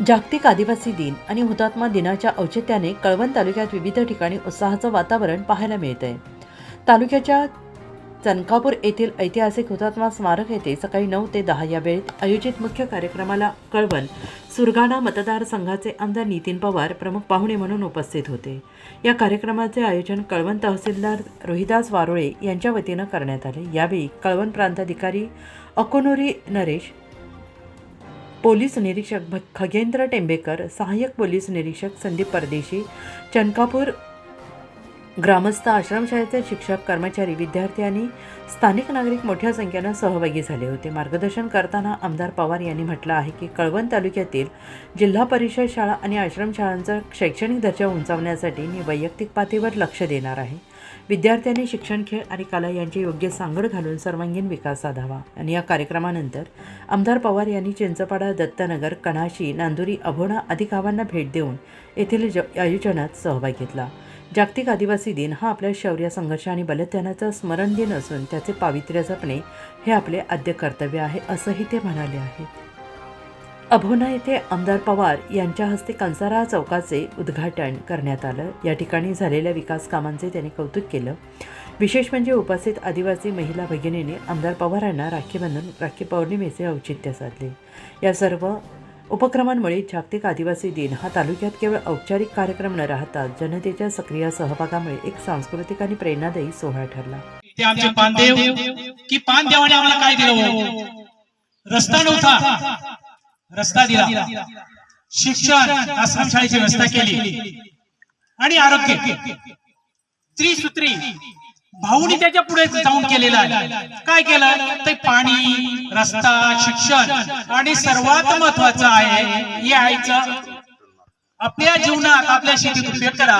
जागतिक आदिवासी दिन आणि हुतात्मा दिनाच्या औचित्याने कळवण तालुक्यात विविध ठिकाणी उत्साहाचं वातावरण पाहायला मिळतंय. तालुक्याच्या चनकापूर येथील ऐतिहासिक हुतात्मा स्मारक येथे सकाळी नऊ ते दहा या वेळेत आयोजित मुख्य कार्यक्रमाला कळवण सुरगाणा मतदारसंघाचे आमदार नितीन पवार प्रमुख पाहुणे म्हणून उपस्थित होते. या कार्यक्रमाचे आयोजन कळवण तहसीलदार रोहिदास वारोळे यांच्या वतीनं करण्यात आले. यावेळी कळवण प्रांताधिकारी अकोनोरी नरेश पोलीस निरीक्षक भ- खगेंद्र टेंबेकर सहाय्यक पोलीस निरीक्षक संदीप परदेशी चनकापूर ग्रामस्थ आश्रमशाळेचे शिक्षक कर्मचारी विद्यार्थी आणि स्थानिक नागरिक मोठ्या संख्येनं सहभागी झाले होते. मार्गदर्शन करताना आमदार पवार यांनी म्हटलं आहे की कळवण तालुक्यातील जिल्हा परिषद शाळा आणि आश्रमशाळांचा शैक्षणिक दर्जा उंचावण्यासाठी मी वैयक्तिक पातळीवर लक्ष देणार आहे. विद्यार्थ्यांनी शिक्षण खेळ आणि कला यांची योग्य सांगड घालून सर्वांगीण विकास साधावा. आणि या कार्यक्रमानंतर आमदार पवार यांनी चिंचपाडा दत्तनगर कणाशी नांदुरी अभोणा आदी गावांना भेट देऊन येथील ज आयोजनात सहभाग घेतला. जागतिक आदिवासी दिन हा आपल्या शौर्य संघर्ष आणि बलिदानाचा स्मरण दिन असून त्याचे पावित्र्य जपणे हे आपले आद्य कर्तव्य आहे असंही ते म्हणाले आहे. अभोना येथे आमदार पवार यांच्या हस्ते कंसारा चौकाचे उद्घाटन करण्यात आलं. या ठिकाणी झालेल्या विकास कामांचे त्यांनी कौतुक केलं. विशेष म्हणजे उपस्थित आदिवासी महिला भगिनीने आमदार पवारांना राखीबंधन राखी पौर्णिमेचे औचित्य साधले. या सर्व उपक्रमांमुळे जागतिक आदिवासी दिन हा तालुक्यात केवळ औपचारिक कार्यक्रम न राहता जनतेच्या सक्रिय सहभागामुळे एक सांस्कृतिक आणि प्रेरणादायी सोहळा ठरला. ते आमचे पानदेव की पानदेवाने आम्हाला काय दिलं हो? रस्ता नव्हता. रस्ता दिला. शिक्षण आश्रमशाळेची व्यवस्था केली. आणि आरोग्य. त्रिसूत्री. भाऊनी त्याच्या पुढे जाऊन केलेलं आहे. काय केलं? ते पाणी रस्ता शिक्षण आणि सर्वात महत्वाचं आहे हे आईचं आपल्या जीवनात आपल्या शेतीत उपयोग करा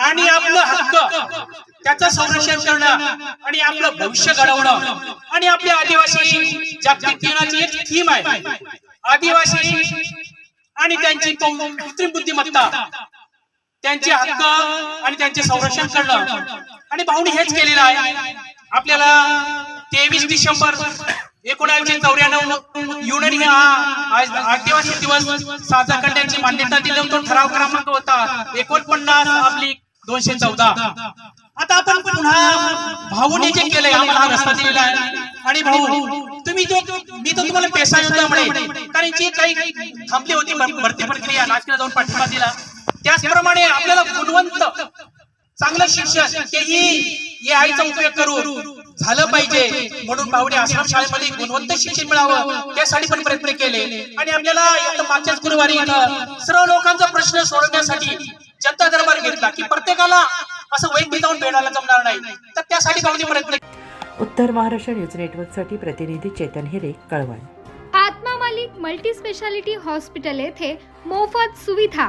आणि आपलं हक्क त्याचं संरक्षण करणं आणि आपलं भविष्य घडवणं आणि आपल्या आदिवासी जागतिक जीवनाची एक थीम आहे. आदिवासी आणि त्यांची कृत्रिम बुद्धिमत्ता त्यांचे हक्क आणि त्यांचे संरक्षण करणं. आणि भाऊनी हेच केलेलं आहे. आपल्याला तेवीस डिसेंबर एकोणीसशे चौऱ्याण्णव युनियन हा आज आदिवासी दिवस साजरा करण्याची मान्यता दिली तो ठराव क्रमांक होता एकोणपन्नास आपली दोनशे चौदा. आता आपण पुन्हा भाऊने जे केलंय आम्हाला हा रस्ता दिलेला आहे. आणि भाऊ तुम्ही जो मी तर तुम्हाला पेसा योजनामुळे कारण जी काही थांबली होती भर- भरती प्रक्रिया नाचकीला जाऊन पाठिंबा दिला. गुणवंत चांगलं शिक्षण तेही या आईचा उपयोग करून झालं पाहिजे. म्हणून भाऊने आश्रम शाळेमध्ये गुणवंत शिक्षण मिळावं त्यासाठी पण प्रयत्न केले. आणि आपल्याला मागच्याच गुरुवारी सर्व लोकांचा प्रश्न सोडवण्यासाठी जनता दरबार घेतला की प्रत्येकाला असं वैद्य जाऊन भेटायला जमणार नाही. तर त्यासाठी भाऊने प्रयत्न उत्तर महाराष्ट्र न्यूज नेटवर्कसाठी प्रतिनिधी चेतन हिरे कळवण. आत्मा मालिक मल्टी स्पेशालिटी हॉस्पिटल येथे मोफत सुविधा.